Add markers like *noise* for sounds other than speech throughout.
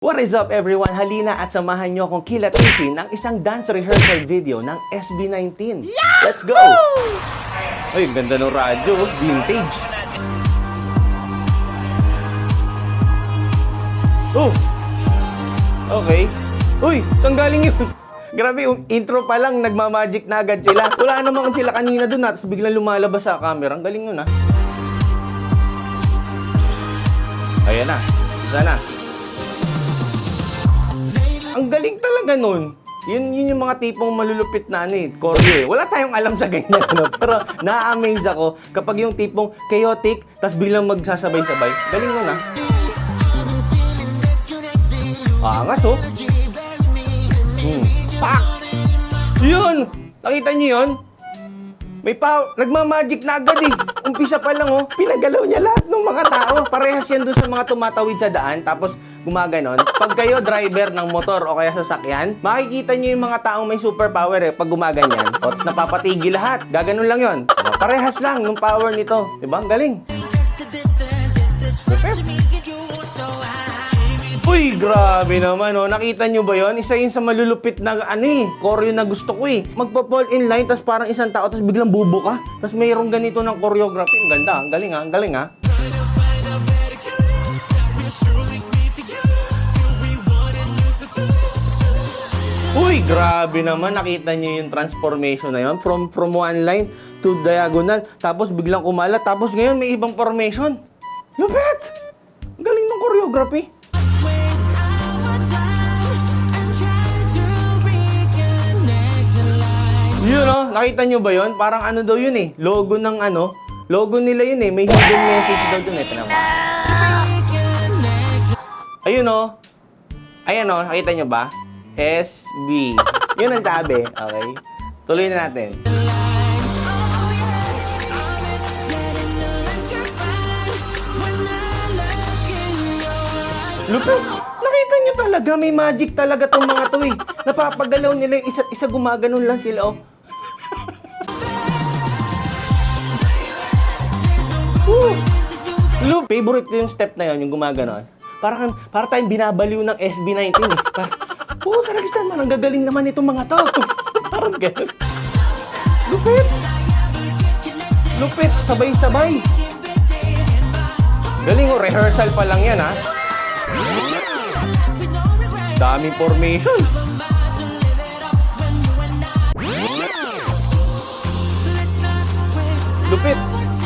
What is up everyone? Halina at samahan nyo akong kilatisin ang isang dance rehearsal video ng SB19. Let's go! Ay, ganda ng radyo. oh. Vintage. Oh! Okay. Uy, saan galing yun? *laughs* Grabe, yung intro pa lang, nagmamagic na agad sila. Wala naman sila kanina dun, ha? Tapos biglang lumalabas sa camera. Ang galing nun, ha? Ayan na. Isa na. Ang galing talaga nun. Yun, yun yung mga tipong malulupit na ano eh, choreo eh. Wala tayong alam sa ganyan, *laughs* no? Pero na-amaze ako kapag yung tipong chaotic, tas biglang magsasabay-sabay. Galing nun, ah. Angas, oh. Hmm. Pak! Yun! Nakita niyo yun? May pa, nagmamagic na agad eh. Umpisa pa lang oh, pinagalaw niya lahat ng mga tao. Parehas yan dun sa mga tumatawid sa daan, tapos gumaganon. Pag kayo driver ng motor o kaya sasakyan, makikita niyo yung mga taong may superpower eh, pag gumaganyan. O, tapos napapatigil lahat. Gaganon lang yon. Parehas lang yung power nito. Diba? Ang galing. Uy, grabe naman, oh. Nakita nyo ba yon? Isa yun sa malulupit na, ano eh, choreo na gusto ko eh. Magpa-fall in line, tas parang isang tao, tas biglang bubuka. Tas mayroong ganito ng choreography. Ang ganda, ang galing ha, ang galing ha. Uy, grabe naman. Nakita niyo yung transformation na yon From, from one line to diagonal. Tapos biglang kumalat. Tapos ngayon may ibang formation. Lupit! Ang galing ng choreography. Yun oh, nakita nyo ba yun? Parang ano daw yun eh. Logo ng ano. Logo nila yun eh. May hidden message daw dun eh. Tinama. Ayun oh. Ayan oh, nakita nyo ba? SB. Yun ang sabi. Okay. Tuloy na natin. Lupit! Nakita nyo talaga, may magic talaga tong mga to eh. Napapagalaw nila yung isa't isa, gumaganon lang sila oh. Woo! Look, favorite ko yung step na yun, yung gumaganon. Parang, para tayong binabaliw ng SB19 eh. Parang, oh, talaga naman, ang gagaling naman itong mga to. *laughs* Parang gano'n. Lupit! Lupit, sabay-sabay. Galing oh, rehearsal pa lang yan ha. Daming formation. Lupit.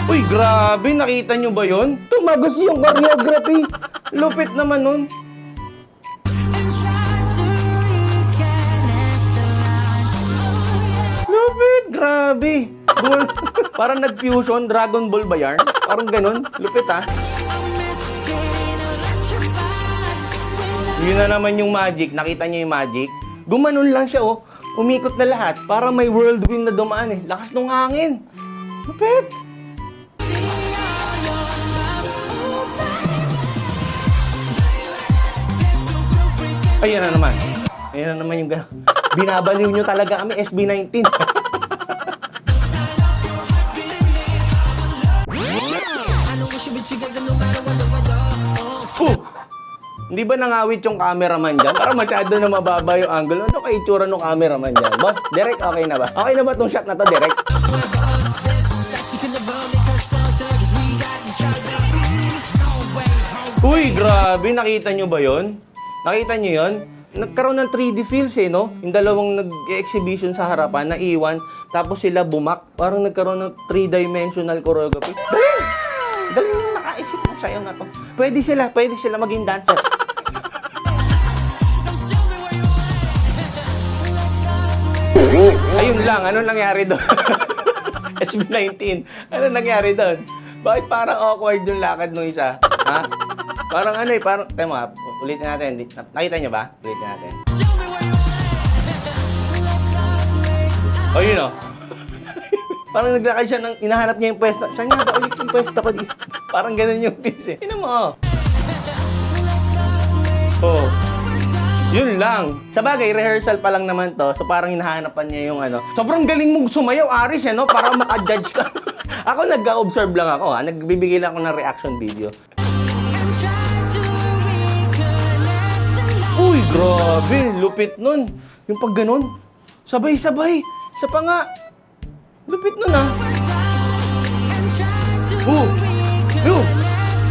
Uy, grabe. Nakita nyo ba yon? Tumagos yung choreography. Lupit naman nun. Grabe. Gumul- Parang nag-fusion. Dragon Ball ba yarn? Parang ganun. Lupit ah. Yun na naman yung magic. Nakita niyo yung magic? Gumanon lang siya, oh. Umikot na lahat. Para may whirlwind na dumaan, eh. Lakas ng hangin. Lupit! Ayan na naman. Ayan na naman yung gano'n. Binabaliw nyo talaga kami, SB19. Hindi ba nangawit yung cameraman dyan? Para masyado na mababa yung angle. Ano kay itsura ng cameraman dyan? Boss, direct okay na ba? Okay na ba tong shot na to, direct? Uy, grabe. Nakita nyo ba yon? Nakita nyo yon? Nagkaroon ng 3D feels eh, no? Yung dalawang nag-exhibition sa harapan, naiwan, tapos sila bumak. Parang nagkaroon ng 3-dimensional choreography. Galing! Galing yung nakaisip ng sayo na to. Pwede sila, pwede sila maging dancer. Ayun lang, ano nangyari doon? *laughs* SB19, ano nangyari doon? Bakit parang awkward yung lakad ng isa? Ha? Parang ano eh, parang, mga, ulitin natin. Nakita niyo ba? Ulitin natin. Oh, yun o. *laughs* parang naglakad siya ng, hinahanap niya yung pwesto. Saan nga ba ulit yung pwesto ko dito? parang ganun yung piece eh. Tingnan mo. Oh. Yun lang. Sa bagay, rehearsal pa lang naman to. So parang hinahanapan niya yung ano. Sobrang galing mong sumayaw, Aris, eh, no? Para maka-judge ka. *laughs* ako nag-observe lang ako, ha? Nagbibigay lang ako ng reaction video. Grabe, lupit nun. Yung pag ganun, sabay-sabay. Sa pa nga. Lupit nun ah. Oh! Yo!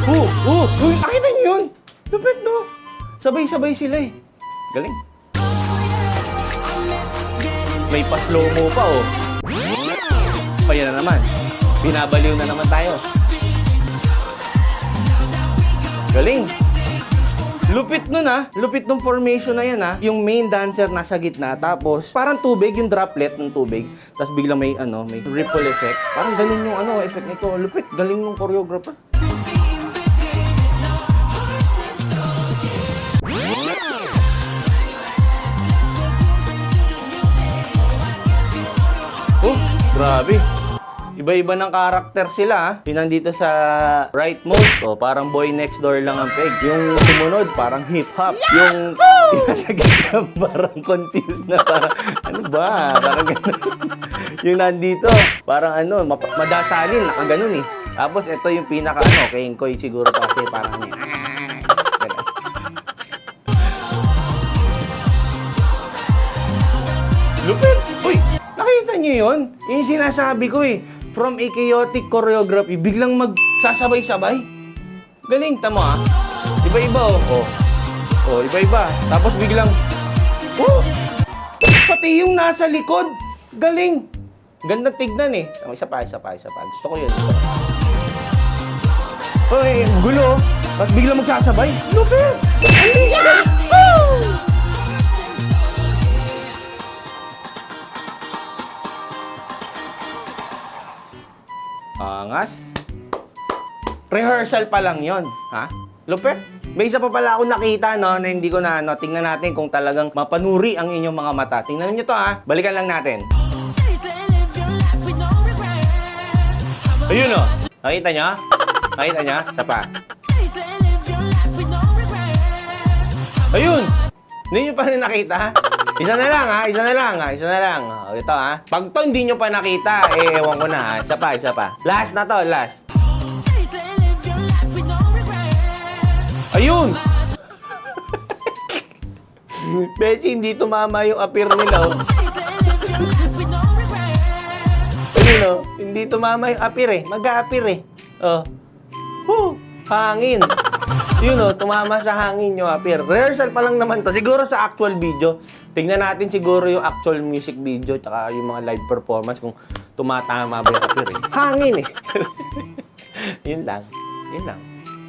Oh! Oh! Uy, nakita niyo yun? Lupit no? Sabay-sabay sila eh. Galing. May pa-slow mo pa oh. Pa yan na naman. Binabaliw na naman tayo. Galing. Lupit nun ah. Lupit nung formation na yan ah. Yung main dancer nasa gitna. Tapos, parang tubig, yung droplet ng tubig. Tapos biglang may ano, may ripple effect. Parang ganun yung ano, effect nito. Lupit. Galing nung choreographer. Grabe. Iba-iba ng karakter sila. ah. Yung nandito sa right most, oh, parang boy next door lang ang peg. Yung sumunod, parang hip-hop. Yung yung *laughs* nasa gitna, parang confused na. Parang, ano ba? Parang ganun. *laughs* yung nandito, parang ano, map- madasalin, nakaganon eh. Tapos ito yung pinaka ano, kay Inkoy siguro kasi parang. Lupit! Nakita niyo yun? Yung sinasabi ko eh. From a chaotic choreography, biglang magsasabay-sabay. Galing, tamo ah. Iba-iba oh. Oh, oh iba-iba. Tapos biglang, oh! Pati yung nasa likod. Galing. Ganda tignan eh. Tama, isa pa, isa pa, isa pa. Gusto ko yun. Uy, gulo. Tapos biglang magsasabay. Lupit! Yes! Woo! Angas. Rehearsal pa lang yon, ha? Lupet. May isa pa pala ako nakita, no, na hindi ko na, no, tingnan natin kung talagang mapanuri ang inyong mga mata. Tingnan niyo to, ha? Balikan lang natin. Ayun, oh. Nakita niyo? Nakita niyo? Isa pa. Ayun! Hindi niyo pa rin nakita? Isa na lang, ha? Isa na lang, ha? Isa na lang. Oh, ito, ha? Pag to hindi niyo pa nakita, eh, ewan ko na, ha? Isa pa, isa pa. Last na to, last. Ayun! *laughs* Bechi, hindi tumama yung appear nila, oh. Ayun, oh. Hindi tumama yung appear, eh. Mag-a-appear, eh. Oh. Whew! Hangin. Yun, oh. Tumama sa hangin yung appear. Rehearsal pa lang naman to. Siguro sa actual video. Tingnan natin siguro yung actual music video tsaka yung mga live performance kung tumatama ba yung appear, eh. Hangin, eh. *laughs* yun lang. Yun lang.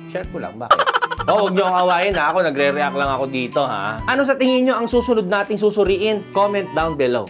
Share ko lang. Bakit? Oh, huwag niyo akong awayin. Ako, nagre-react lang ako dito ha. Ano sa tingin niyo ang susunod nating susuriin? Comment down below.